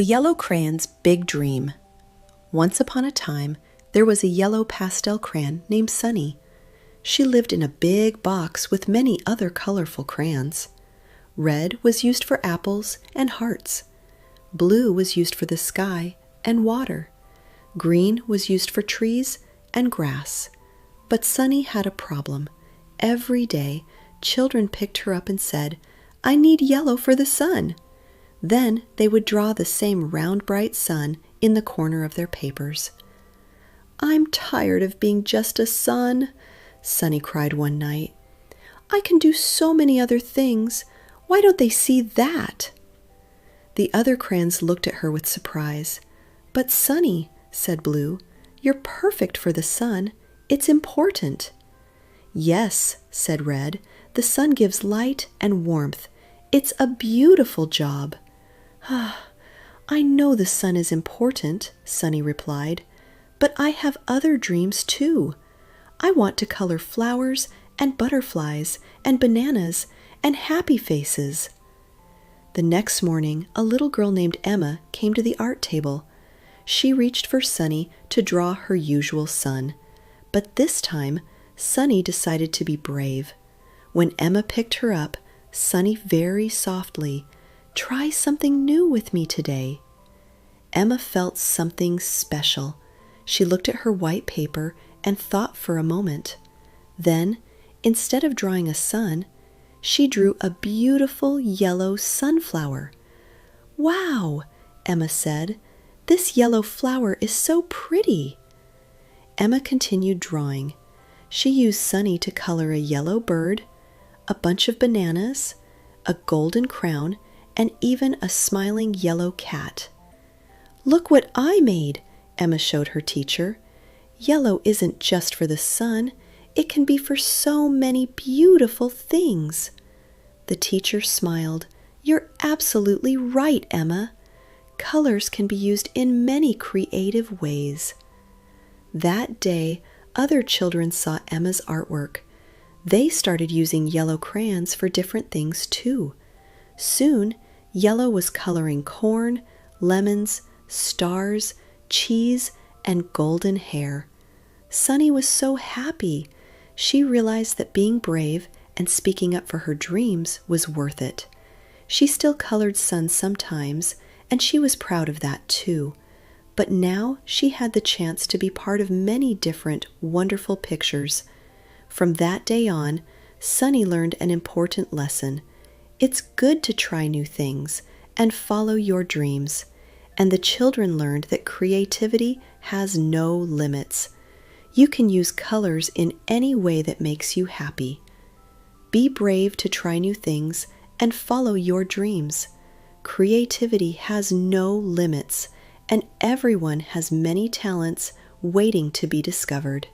The Yellow Crayon's Big Dream. Once upon a time, there was a yellow pastel crayon named Sunny. She lived in a big box with many other colorful crayons. Red was used for apples and hearts. Blue was used for the sky and water. Green was used for trees and grass. But Sunny had a problem. Every day, children picked her up and said, I need yellow for the sun. Then they would draw the same round, bright sun in the corner of their papers. I'm tired of being just a sun, Sunny cried one night. I can do so many other things. Why don't they see that? The other crayons looked at her with surprise. But, Sunny, said Blue, you're perfect for the sun. It's important. Yes, said Red, the sun gives light and warmth. It's a beautiful job. Ah, I know the sun is important, Sunny replied, but I have other dreams too. I want to color flowers and butterflies and bananas and happy faces. The next morning, a little girl named Emma came to the art table. She reached for Sunny to draw her usual sun, but this time, Sunny decided to be brave. When Emma picked her up, Sunny very softly Try something new with me today. Emma felt something special. She looked at her white paper and thought for a moment. Then, instead of drawing a sun, she drew a beautiful yellow sunflower. Wow, Emma said. This yellow flower is so pretty. Emma continued drawing. She used Sunny to color a yellow bird, a bunch of bananas, a golden crown, and even a smiling yellow cat. Look what I made, Emma showed her teacher. Yellow isn't just for the sun, it can be for so many beautiful things. The teacher smiled. You're absolutely right, Emma. Colors can be used in many creative ways. That day, other children saw Emma's artwork. They started using yellow crayons for different things too. Soon, yellow was coloring corn, lemons, stars, cheese, and golden hair. Sunny was so happy. She realized that being brave and speaking up for her dreams was worth it. She still colored sun sometimes, and she was proud of that too. But now she had the chance to be part of many different wonderful pictures. From that day on, Sunny learned an important lesson. It's good to try new things and follow your dreams. And the children learned that creativity has no limits. You can use colors in any way that makes you happy. Be brave to try new things and follow your dreams. Creativity has no limits, and everyone has many talents waiting to be discovered.